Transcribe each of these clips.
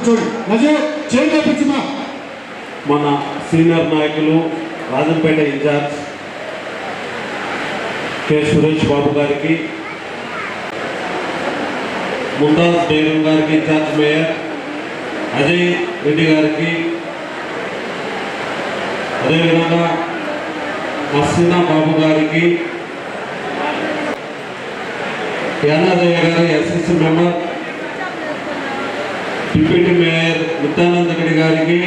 కూర్చోండి. నజే మన సీనియర్ నాయకులు రాజంపేట ఇన్ఛార్జ్ కె. సురేష్ బాబు గారికి ముంతాజ్ బేగం గారికి ఇన్ఛార్జ్ మేయర్ అజయ్ రెడ్డి గారికి అదేవిధంగా మస్సినా బాబు గారికి యానాదయ్య గారి SSC member deputy mayor Nityananda Reddy గారికి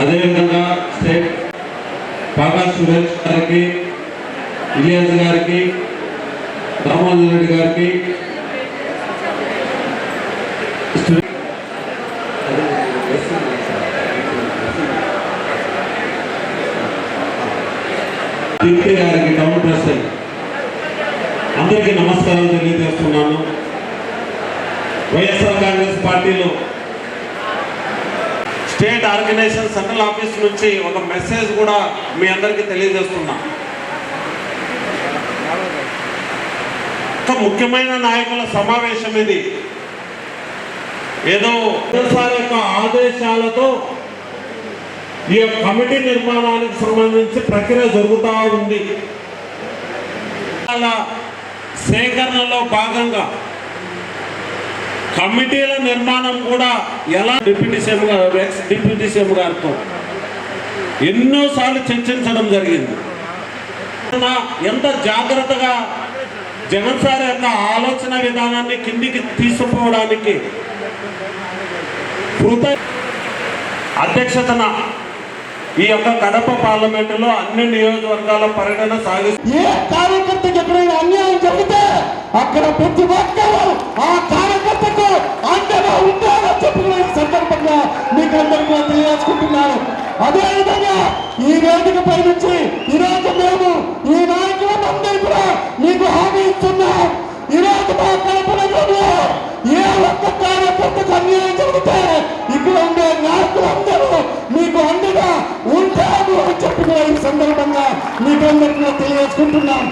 అదేవిధంగా స్టేట్ పాకా సురేష్ గారికి ఇలియాస్ గారికి రామోజన్ రెడ్డి గారికి దీప్తి గారికి టౌన్ ప్రెసిడెంట్ అందరికీ నమస్కారం తెలియజేస్తున్నాను. వైఎస్ఆర్ కాంగ్రెస్ పార్టీలో స్టేట్ ఆర్గనైజేషన్ సెంట్రల్ ఆఫీస్ నుంచి ఒక మెసేజ్ కూడా మీ అందరికీ తెలియజేస్తున్నా. ముఖ్యమైన నాయకుల సమావేశం ఇది. ఏదో సార్ యొక్క ఆదేశాలతో ఈ యొక్క కమిటీ నిర్మాణానికి సంబంధించి ప్రక్రియ జరుగుతూ ఉంది. అలా సేకరణలో భాగంగా కమిటీల నిర్మాణం కూడా ఎలా డిప్యూటీ సీఎం గారు ఎక్స్ డిప్యూటీ సీఎం గారితో ఎన్నోసార్లు చర్చించడం జరిగింది. ఎంత జాగ్రత్తగా జగన్ సార్ యొక్క ఆలోచన విధానాన్ని కిందికి తీసుకుపోవడానికి కృత అధ్యక్షతన ఈ యొక్క కడప పార్లమెంటులో అన్ని నియోజకవర్గాల పర్యటన సాగిస్తూ ఏ కార్యకర్తకి ఎక్కడైనా అన్యాయం జరిగితే అక్కడ ప్రతి ఆ తెలియజేసుకుంటున్నాను అదేవిధంగా ఈ వేదిక పై నుంచి ఈరోజు మేము ఈ నాయకులందరూ కూడా మీకు హామీ ఇస్తున్నాం. ఈరోజు మా కల్పన ఏ ఒక్క కార్యకర్తకు అన్యాయం జరిగితే ఇక్కడ ఉండే నాయకులందరూ మీకు అండగా ఉంటాము అని చెప్పి కూడా ఈ సందర్భంగా మీకు అందరికీ కూడా తెలియజేసుకుంటున్నాం.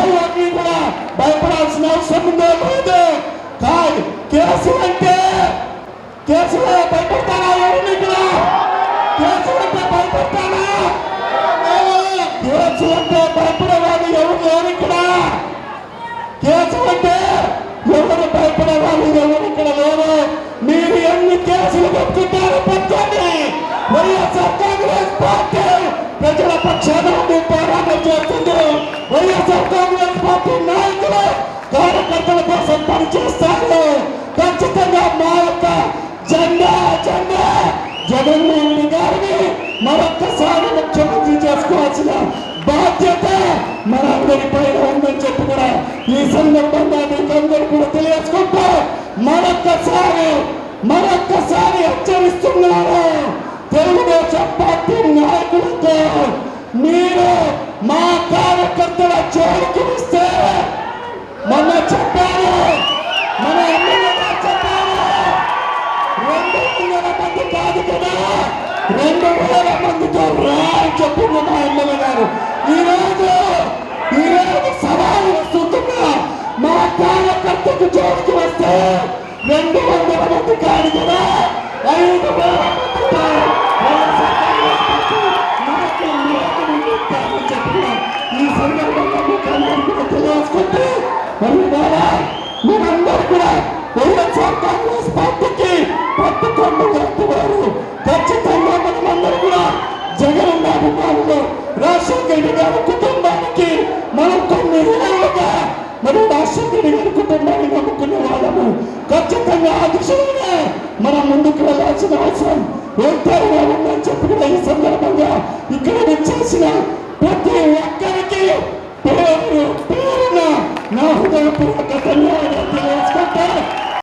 ఎవరిని కూడా భయపడాల్సిన అవసరం ఉందో లేదు కాదు. కేసు అంటే కేసులో భయపడతారా ఎవరిని కూడా? కేసులో కేసు అంటే భయపడేవాడు ఎవరు లేరు ఇక్కడ? కేసు అంటే ఎవరు భయపడేవాడు ఎవరు ఇక్కడ లేరు? మీరు ఎన్ని కేసులు పెట్టుకుంటారు పెట్టండి వైఎస్ఆర్ కాంగ్రెస్ పార్టీ ప్రజల పక్షాన పోరాటం చేస్తుంది. వైఎస్ఆర్ కాంగ్రెస్ పార్టీ నాయకులు కార్యకర్తల కోసం పనిచేస్తారు. ఖచ్చితంగా మా యొక్క జెండా జెండా జగన్మోహన్ గారిని మరొక్కసారి ముఖ్యమంత్రి ఉందని చెప్పి కూడా ఈ సందర్భంగా మీకందరూ కూడా తెలియజేసుకుంటూ మరొక్కసారి మరొక్కసారి హెచ్చరిస్తున్నారు తెలుగుదేశం పార్టీ నాయకులతో మీరు మా కార్యకర్తల జోలికి వస్తే మొన్న చెప్పారు మన ఎమ్మెల్యే చెప్పారు రెండు వందల మంది కాదు కదా రెండు వేల మందితో రా అని చెప్పింది మా ఎమ్మెల్యే గారు. ఈరోజు రెండు వందల మంది కాదు కదా ఐదు వేల ఈ సందర్భంగా మీకు అందరికీ కూడా మీరందరూ కూడా వైఎస్ఆర్ కాంగ్రెస్ పార్టీకి పట్టుకొండ వస్తున్నారు ఖచ్చితంగా మనమందరూ కూడా జగన్ అభిమానులు రాజశేఖర రెడ్డి గారి కుటుంబానికి మనం కొన్ని ఏళ్ళుగా మరి రాజశేఖర రెడ్డి గారి కుటుంబాన్ని ఆ దిశలోనే మనం ముందుకు వెళ్ళాల్సిన అవసరం ఎంతైనా ఉందని చెప్పి కూడా ఈ సందర్భంగా ఇక్కడ వచ్చేసిన ప్రతి ఒక్కరికి పేరు పేరున నా హృదయపూర్వక ధన్యవాదాలు